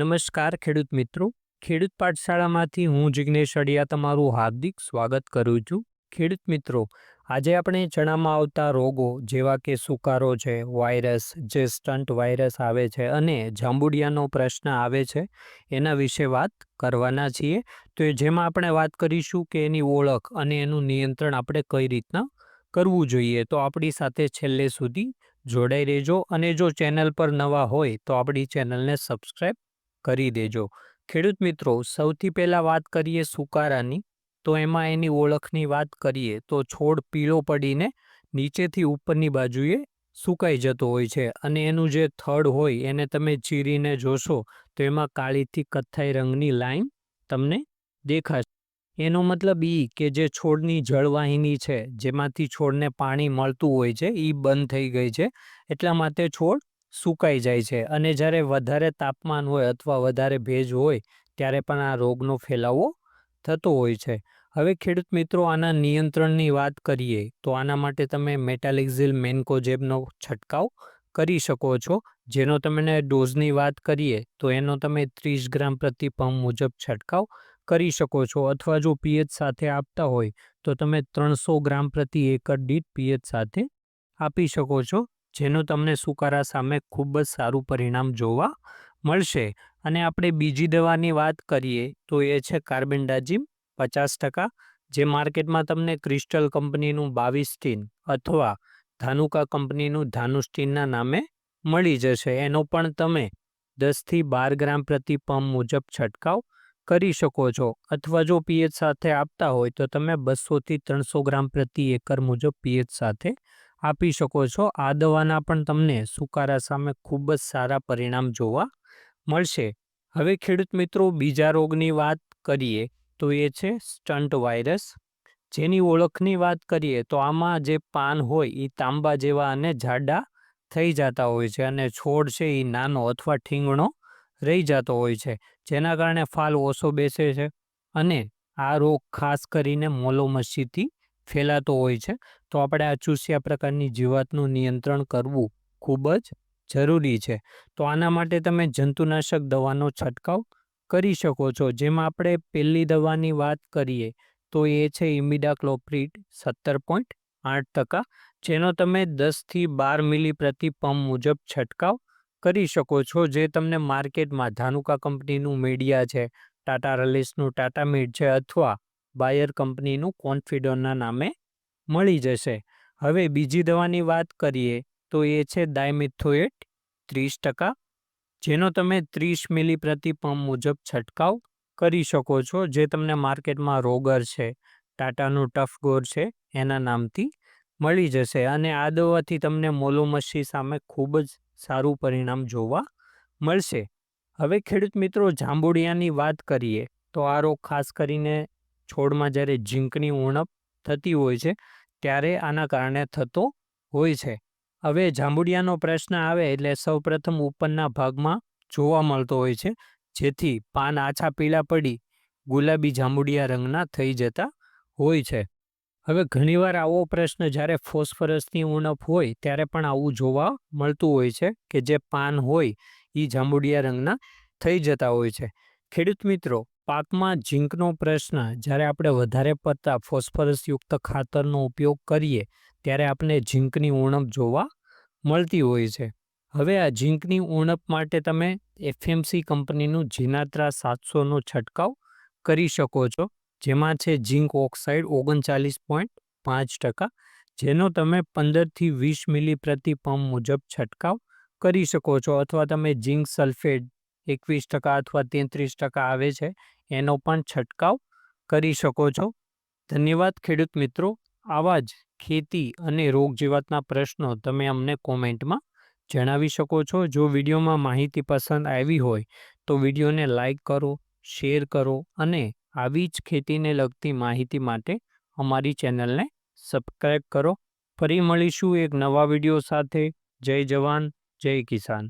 નમસ્કાર ખેડૂત મિત્રો. ખેડૂત પાઠશાળામાંથી હું જિજ્ઞેશ અડિયા તમારું હાર્દિક સ્વાગત કરું છું. ખેડૂત મિત્રો, આજે આપણે ચણામાં આવતા રોગો જેવા કે સુકારો છે, વાયરસ જે સ્ટન્ટ વાયરસ આવે છે અને જાંબુડિયાનો પ્રશ્ન આવે છે, એના વિશે વાત કરવાના છીએ. તો જેમાં આપણે વાત કરીશું કે એની ઓળખ અને એનું નિયંત્રણ આપણે કઈ રીતના કરવું જોઈએ. તો આપણી સાથે છેલ્લે સુધી જોડાઈ રહેજો અને જો ચેનલ પર નવા હોય તો આપણી ચેનલને સબસ્ક્રાઈબ કરી દેજો. ખેડૂત મિત્રો, સૌથી પહેલાં વાત કરીએ સુકારાની. તો એમાં એની ઓળખની વાત કરીએ તો છોડ પીળો પડીને નીચેથી ઉપરની બાજુએ સુકાઈ જતો હોય છે અને એનું જે થડ હોય એને તમે ચીરીને જોશો તો એમાં કાળીથી કથ્થાઈ રંગની લાઈન તમને દેખાશે. એનો મતલબ એ કે જે છોડની જળવાહિની છે, જેમાંથી છોડને પાણી મળતું હોય છે એ બંધ થઈ ગઈ છે. એટલા માટે છોડ સુકાઈ જાય છે. અને જ્યારે વધારે તાપમાન હોય અથવા વધારે ભેજ હોય, ત્યારે પણ આ રોગનો ફેલાવો થતો હોય છે. હવે ખેડૂત મિત્રો, આના નિયંત્રણની વાત કરીએ, તો આના માટે તમે મેટાલિક્ઝિલ મેન્કોજેબનો છંટકાવ કરી શકો છો. જેનો તમને ડોઝની વાત કરીએ, તો એનો તમે ત્રીસ ગ્રામ પ્રતિ પંપ મુજબ છંટકાવ કરી શકો છો. અથવા જો પીએચ સાથે આપતા હોય, તો તમે ત્રણસો ગ્રામ પ્રતિ એકર દીઠ પીએચ સાથે આપી શકો છો. જેનું તમને સુકારા સામે ખૂબ જ સારું પરિણામ જોવા મળશે. અને આપણે બીજી દવાની વાત કરીએ તો એ છે કાર્બેન્ડાજીમ પચાસ ટકા, જે માર્કેટમાં તમને ક્રિસ્ટલ કંપનીનું બાવીસ ટીન અથવા ધાનુકા કંપનીનું ધાનુસ્ટીનના નામે મળી જશે. એનો પણ તમે દસથી બાર ગ્રામ પ્રતિ પંપ મુજબ છંટકાવ કરી શકો છો. અથવા જો પીએચ સાથે આપતા હોય તો તમે બસોથી ત્રણસો ગ્રામ પ્રતિ એકર મુજબ પીએચ સાથે આપી શકો છો. આ દવાના પણ તમને સુકારા સામે ખૂબ જ સારા પરિણામ જોવા મળશે. હવે ખેડૂત મિત્રો, બીજા રોગની વાત કરીએ તો એ છે સ્ટન્ટ વાયરસ. જેની ઓળખની વાત કરીએ તો આમાં જે પાન હોય એ તાંબા જેવા અને જાડા થઈ જતા હોય છે અને છોડ છે એ નાનો અથવા ઠીંગણો રહી જતો હોય છે, જેના કારણે ફાલ ઓછો બેસે છે અને આ રોગ ખાસ કરીને મોલોમસીથી ફેલાતો હોય છે. તો આપણે આ ચૂસ્યા પ્રકારની જીવાતનું નિયંત્રણ કરવું ખૂબ જ જરૂરી છે. તો આના માટે તમે જંતુનાશક દવાનો છંટકાવ કરી શકો છો. જેમાં આપણે પહેલી દવાની વાત કરીએ, તો એ છે ઇમિડાક્લોપ્રિડ સત્તર પોઈન્ટ આઠ ટકા, જેનો તમે દસથી બાર મિલી પ્રતિ પંપ મુજબ છંટકાવ કરી શકો છો. જે તમને માર્કેટમાં ધાનુકા કંપનીનું મીડિયા છે, ટાટા રલીસનું ટાટા મીડ છે, અથવા બાયર કંપનીનું કોન્ફિડોનના નામે મળી જશે. હવે બીજી દવાની વાત કરીએ તો એ છે ડાયમિથોએટ ત્રીસ ટકા, જેનો તમે ત્રીસ મિલી પ્રતિ પંપ મુજબ છંટકાવ કરી શકો છો, જે તમને માર્કેટમાં રોગર છે, ટાટાનું ટફગોર છે, એના નામથી મળી જશે. અને આ દવાથી તમને મોલોમસી સામે ખૂબ જ સારું પરિણામ જોવા મળશે. હવે ખેડૂત મિત્રો, જાંબુડિયાની વાત કરીએ તો આ રોગ ખાસ કરીને છોડમાં જ્યારે ઝીંકની ઉણપ થતી હોય છે, ત્યારે આના કારણે થતો હોય છે. હવે જાંબુડિયાનો પ્રશ્ન આવે એટલે સૌપ્રથમ ઉપરના ભાગમાં જોવા મળતો હોય છે, જેથી પાન આછા પીળા પડી ગુલાબી જાંબુડિયા રંગના થઈ જતા હોય છે. હવે ઘણીવાર આવો પ્રશ્ન જ્યારે ફોસ્ફરસની ઉણપ હોય, ત્યારે પણ આવું જોવા મળતું હોય છે કે જે પાન હોય એ જાંબુડિયા રંગના થઈ જતા હોય છે. ખેડૂત મિત્રો પાકમાં ઝીંકનો પ્રશ્ન, જ્યારે આપણે વધારે પડતા ફોસ્ફરસયુક્ત ખાતરનો ઉપયોગ કરીએ, ત્યારે આપણે ઝીંકની ઉણપ જોવા મળતી હોય છે. હવે આ ઝીંકની ઉણપ માટે તમે એફએમસી કંપનીનું જીનાત્રા સાતસોનો છંટકાવ કરી શકો છો, જેમાં છે ઝીંક ઓક્સાઇડ ઓગણચાલીસ પોઈન્ટ પાંચ ટકા, જેનો તમે પંદરથી વીસ મિલી પ્રતિ પંપ મુજબ છંટકાવ કરી શકો છો, અથવા તમે ઝીંક સલ્ફેટ એકવીસ ટકા અથવા તેત્રીસ ટકા આવે છે એનો પણ છંટકાવ કરી શકો છો. ધન્યવાદ ખેડૂત મિત્રો. આવા જ ખેતી અને રોગ જીવાતના પ્રશ્નો તમે અમને કોમેન્ટમાં જણાવી શકો છો. જો વિડીયોમાં માહિતી પસંદ આવી હોય તો વિડીયોને લાઈક કરો, શેર કરો અને આવી જ ખેતીને લગતી માહિતી માટે અમારી ચેનલને સબસ્ક્રાઈબ કરો. ફરી મળીશું એક નવા વીડિયો સાથે. જય જવાન, જય કિસાન.